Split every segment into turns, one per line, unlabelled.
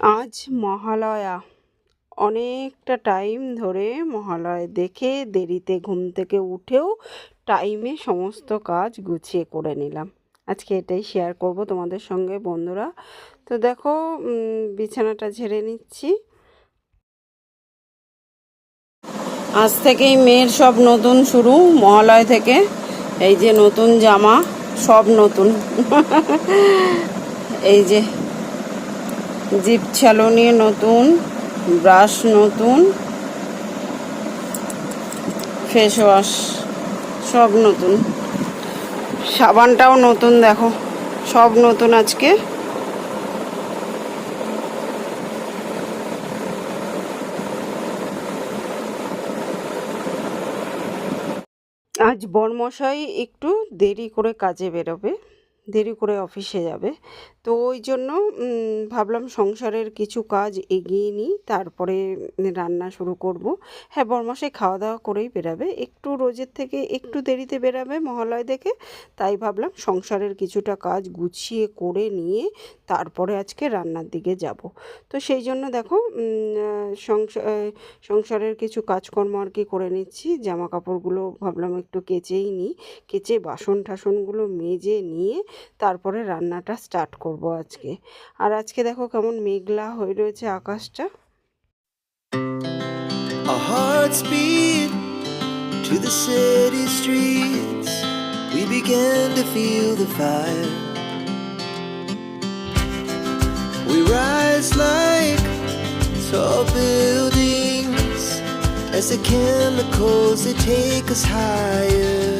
আজ মহালয়া। অনেকটা টাইম ধরে মহালয় দেখে দেরিতে ঘুম থেকে উঠেও টাইমে সমস্ত কাজ গুছিয়ে করে নিলাম। আজকে এটাই শেয়ার করব তোমাদের সঙ্গে, বন্ধুরা। তো দেখো বিছানাটা ঝেড়ে নিচ্ছি। আজ থেকেই মেয়ের সব নতুন শুরু, মহালয় থেকে। এই যে নতুন জামা, সব নতুন। এই যে জিপ ছালনি নতুন, ব্রাশ নতুন ফেস ওয়াশ সব নতুন। সাবানটাও নতুন দেখো, সব নতুন আজকে। আজ বরমশাই একটু দেরি করে কাজে বেরোবে। দেরি করে অফিসে যাবে। তো ওই জন্য ভাবলাম সংসারের কিছু কাজ এগিয়ে নিই, তারপরে রান্না শুরু করব। হ্যাঁ বরমশাই খাওয়া দাওয়া করেই বেরাবে। একটু রোজের থেকে একটু দেরিতে বেরাবে মহালয় দেখে, তাই ভাবলাম সংসারের কিছুটা কাজ গুছিয়ে করে নিয়ে তারপরে আজকে রান্নার দিকে যাব। তো সেই জন্য দেখো সংসারের কিছু কাজকর্ম আর কি করে নিচ্ছি। জামা কাপড়গুলো ভাবলাম একটু কেচেই নিই। কেচে বাসন টাসনগুলো মেজে নিয়ে তারপরে রান্নাটা স্টার্ট করব আজকে। আর আজকে দেখো কেমন মেঘলা হয়ে রয়েছে আকাশটা।
As the chemicals, they take us higher.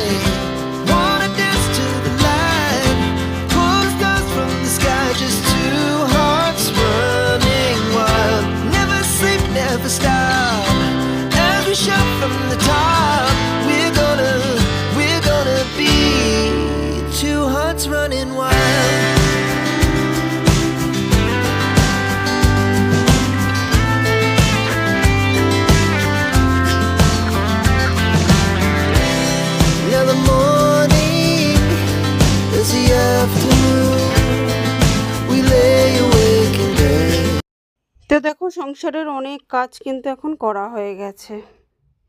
তো দেখো সংসারের অনেক কাজ কিন্তু এখন করা হয়ে গেছে।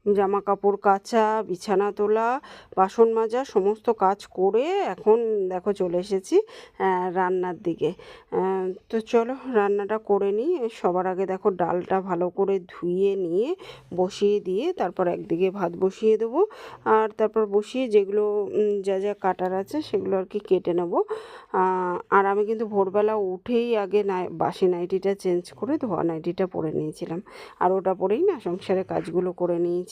জামা কাপড় কাচা, বিছানা তোলা, বাসন মাজা, সমস্ত কাজ করে এখন দেখো চলে এসেছি রান্নার দিকে। তো চলো রান্নাটা করে নিই। সবার আগে দেখো ডালটা ভালো করে ধুয়ে নিয়ে বসিয়ে দিয়ে তারপর একদিকে ভাত বসিয়ে দেবো। আর তারপর বসিয়ে যেগুলো যা যা কাটার আছে সেগুলো আর কি কেটে নেব। আর আমি কিন্তু ভোরবেলা উঠেই আগে নাই, বাসি নাইটিটা চেঞ্জ করে ধোয়া নাইটিটা পরে নিয়েছিলাম। আর ওটা পরেই না সংসারে কাজগুলো করে নিয়েছি।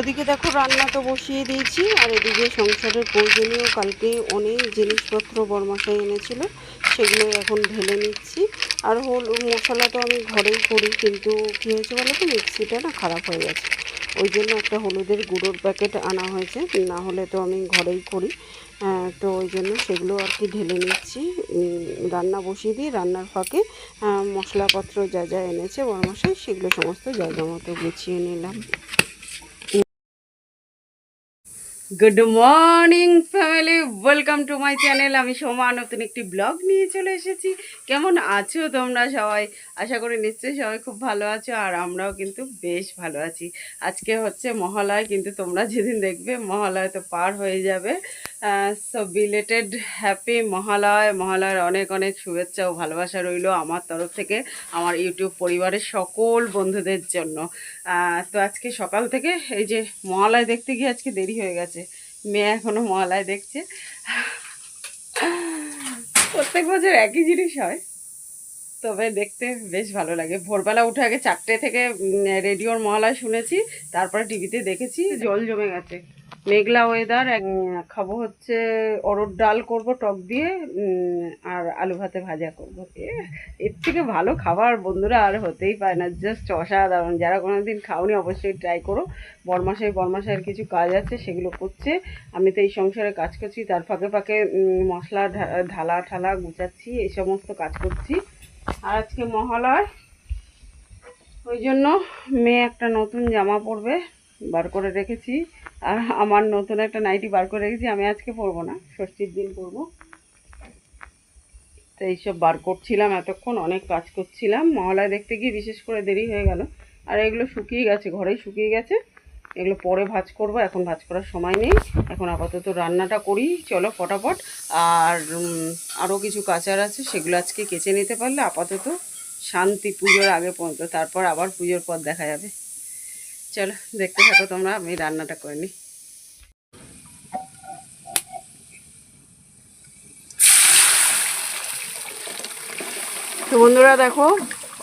ওদিকে দেখো রান্না তো বসিয়ে দিয়েছি, আর এদিকে সংসারের প্রয়োজনীয় কালকে অনেক জিনিসপত্র বরমাসাই এনেছিল, সেগুলো এখন ঢেলে নিচ্ছি। আর হল, মশলা তো আমি ঘরেই করি, কিন্তু কী হয়েছে বলো তো, মিক্সিটা না খারাপ হয়ে গেছে। ওই জন্য একটা হলুদের গুঁড়োর প্যাকেট আনা হয়েছে, না হলে তো আমি ঘরেই করি। তো ওই জন্য সেগুলো আর কি ঢেলে নিচ্ছি। রান্না বসিয়ে দিয়ে রান্নার ফাঁকে মশলাপত্র যা যা এনেছে বরমাসাই সেগুলো সমস্ত জায়গা মতো গুছিয়ে নিলাম। Good morning family welcome to my channel আমি সোমা, নতুন একটি ব্লগ নিয়ে চলে এসেছি। কেমন আছো তোমরা সবাই? আশা করি নিশ্চয়ই সবাই খুব ভালো আছো, আর আমরাও কিন্তু বেশ ভালো আছি। আজকে হচ্ছে মহালয়, কিন্তু তোমরা যেদিন দেখবে, মহালয় তো পার হয়ে যাবে। So belated happy Mahalaya. মহালয়ের অনেক অনেক শুভেচ্ছা ও ভালোবাসা রইল আমার তরফ থেকে, আমার ইউটিউব পরিবারের সকল বন্ধুদের জন্য। তো আজকে সকাল থেকে এই যে মহালয় দেখতে গিয়ে আজকে দেরি হয়ে গেছে। মেয়ে এখনও মহালয় দেখছে। প্রত্যেক বছর একই জিনিস হয়, তবে দেখতে বেশ ভালো লাগে। ভোরবেলা উঠে আগে চারটে থেকে রেডিওর মহালয় শুনেছি, তারপরে টিভিতে দেখেছি, জল জমে গেছে। মেঘলা ওয়েদার খাব হচ্ছে, অরোর ডাল করব টক দিয়ে আলু ভাতে ভাজা করব। এর থেকে ভালো খাবার বন্ধুরা আর হতেই পারে না জাস্ট অসাধারণ। যারা কোনো দিন খাওনি, অবশ্যই ট্রাই করো। বরমাসায় বরমাসায়ের কিছু কাজ আছে, সেগুলো করছে। আমি তো এই সংসারে কাজ করছি, তার ফাঁকে ফাঁকে মশলা ঢালা ঠালা গুছাচ্ছি এই সমস্ত কাজ করছি। আর আজকে মহালয় ওই জন্য মেয়ে একটা নতুন জামা পরবে, বার করে রেখেছি। আর আমার নতুন একটা নাইটি বার করে রেখেছি, আমি আজকে পরবো না, ষষ্ঠীর দিন পরবো। তো এইসব বার করছিলাম, এতক্ষণ অনেক কাজ করছিলাম, মহালয় দেখতে গিয়ে বিশেষ করে দেরি হয়ে গেল। আর এগুলো শুকিয়ে গেছে, ঘরেই শুকিয়ে গেছে। এগুলো পরে ভাজ করব, এখন ভাজ করার সময় নেই। এখন আপাতত রান্নাটা করি, চলো ফটাফট। আর আরও কিছু কাচার আছে, সেগুলো আজকে কেচে নিতে পারলে আপাতত শান্তি পুজোর আগে পর্যন্ত, তারপর আবার পুজোর পর দেখা যাবে। চলো, দেখতে থাকো তোমরা, আমি রান্নাটা করে নিই। তো বন্ধুরা দেখো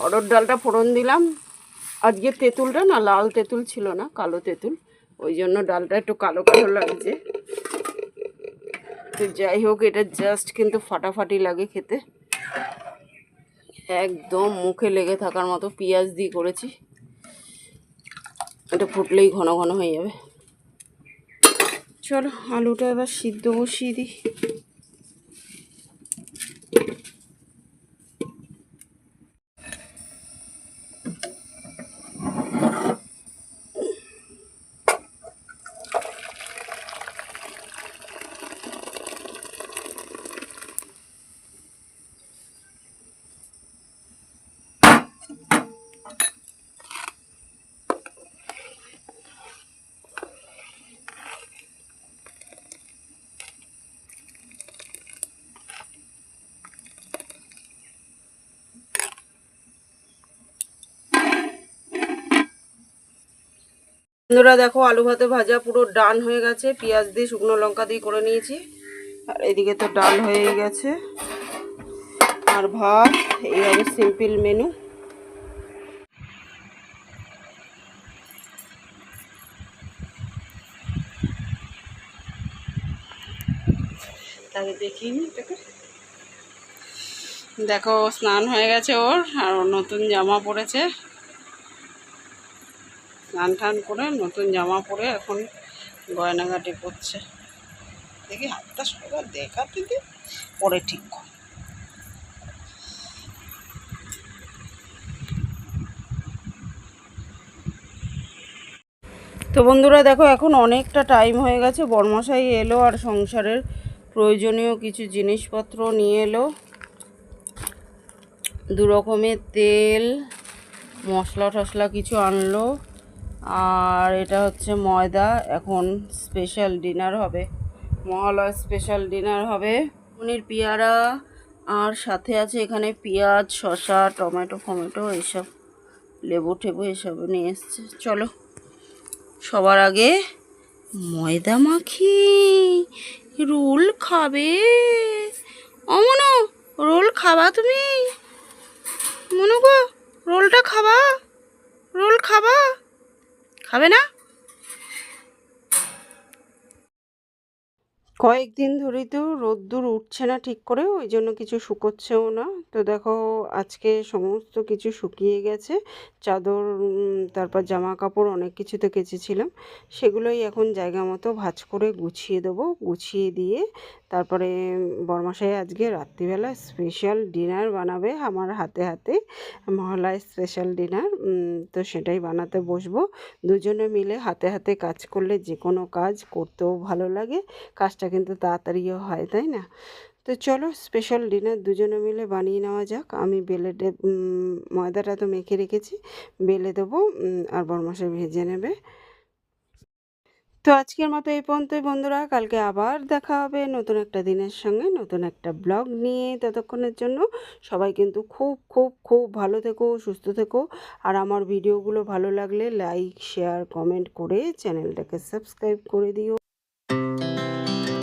অরড় ডালটা ফোড়ন দিলাম। আজকে তেঁতুলটা না, লাল তেঁতুল ছিল না, কালো তেঁতুল। ওই জন্য ডালটা একটু কালো কালো লাগছে। তো যাই হোক, এটা জাস্ট কিন্তু ফাটাফাটি লাগে খেতে। একদম মুখে লেগে থাকার মতো পেঁয়াজ দিয়ে করেছি। এটা ফুটলেই ঘন ঘন হয়ে যাবে। চলো, আলুটা এবার সিদ্ধ বসিয়ে দিই। বন্ধুরা দেখো, আলু ভাতে ভাজা পুরো ডান হয়ে গেছে। পেঁয়াজ দিয়ে, শুকনো লঙ্কা দিয়ে করে নিয়েছি। আর এদিকে তো ডাল হয়ে গেছে। আর ভাত এইভাবে সিম্পল মেনু দেখিনি দেখো, স্নান হয়ে গেছে ওর, আর নতুন জামা পরেছে। স্নান টান করে, নতুন জামা পরে এখন গয়নাঘাটি করছে দেখি হাতটা সবার দেখাতে দি, পরে ঠিক কর তো বন্ধুরা দেখো, এখন অনেকটা টাইম হয়ে গেছে। বর্মশাই এলো আর সংসারের প্রয়োজনীয় কিছু জিনিসপত্র নিয়ে এলো। দু রকমের তেল মশলা টশলা কিছু আনলো। আর এটা হচ্ছে ময়দা। এখন স্পেশাল ডিনার হবে। মহালয় স্পেশাল ডিনার হবে। পনির পেয়ারা, আর সাথে আছে এখানে পেঁয়াজ, শসা, টমেটো, ফমেটো এইসব লেবু টেবু এসব নিয়ে এসছে। চলো, সবার আগে ময়দা মাখি। রোল খাবে। অমন, রোল খাবা তুমি? মনে গো, রোলটা খাবা? রোল খাবা? খাবে না? কয়েকদিন ধরেই তো রোদ্দুর উঠছে না ঠিক করে, ওই জন্য কিছু শুকোচ্ছেও না। তো দেখো, আজকে সমস্ত কিছু শুকিয়ে গেছে। চাদর তারপর জামা কাপড় অনেক কিছুতে কেচেছিলাম। সেগুলোই এখন জায়গা মতো ভাঁজ করে গুছিয়ে দেবো। গুছিয়ে দিয়ে তারপরে বরমাসাই আজকে রাত্রিবেলা স্পেশাল ডিনার বানাবে আমার হাতে হাতে। মহালয় স্পেশাল ডিনার তো সেটাই বানাতে বসবো। দুজনে মিলে হাতে হাতে কাজ করলে যে কোনো কাজ করতেও ভালো লাগে। কাজটা কিন্তু তাড়াতাড়িও হয়, তাই না? তো চলো স্পেশাল ডিনার দুজনে মিলে বানিয়ে নেওয়া যাক। আমি বেলে ময়দাটা তো মেখে রেখেছি, বেলে দেবো আর বরমাসে ভেজে নেবে। তো আজকের মতো এই পর্যন্তই বন্ধুরা, কালকে আবার দেখা হবে নতুন একটা দিনের সঙ্গে, নতুন একটা ব্লগ নিয়ে ততক্ষণের জন্য। সবাই কিন্তু খুব খুব খুব ভালো থেকো, সুস্থ থেকো, আর আমার ভিডিওগুলো ভালো লাগলে লাইক শেয়ার কমেন্ট করে চ্যানেলটাকে সাবস্ক্রাইব করে দিও।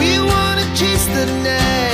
We wanna chase the night,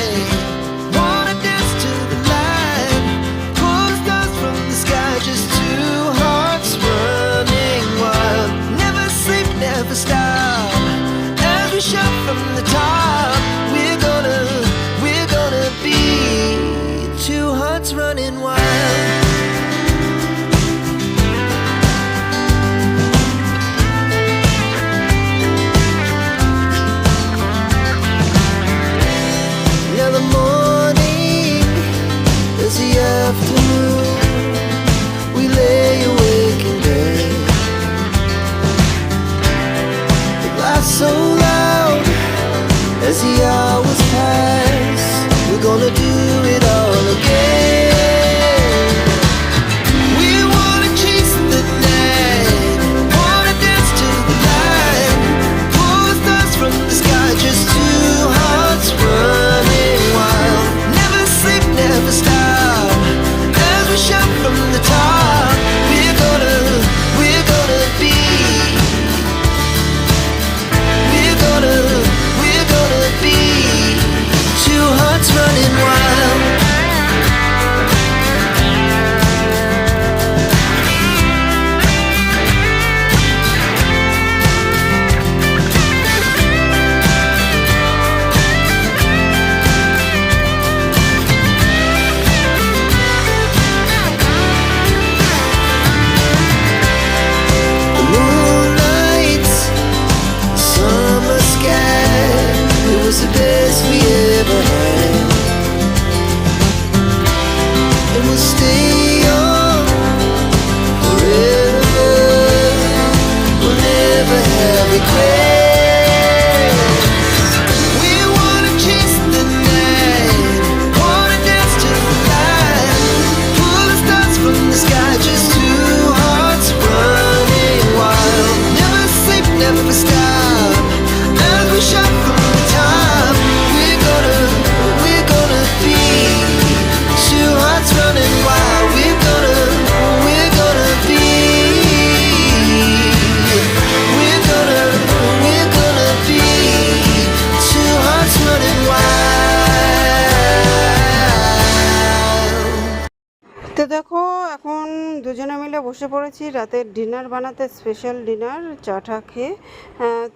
বসে পড়েছি, রাতের ডিনার বানাতে স্পেশাল ডিনার চাটা খেয়ে।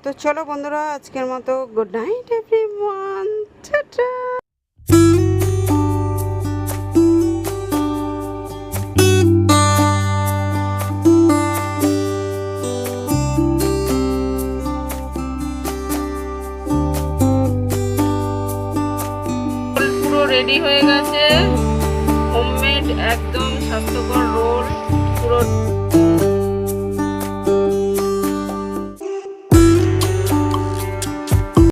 তো চলো বন্ধুরা, আজকের মতো গুড নাইট এভরিওয়ান টাটা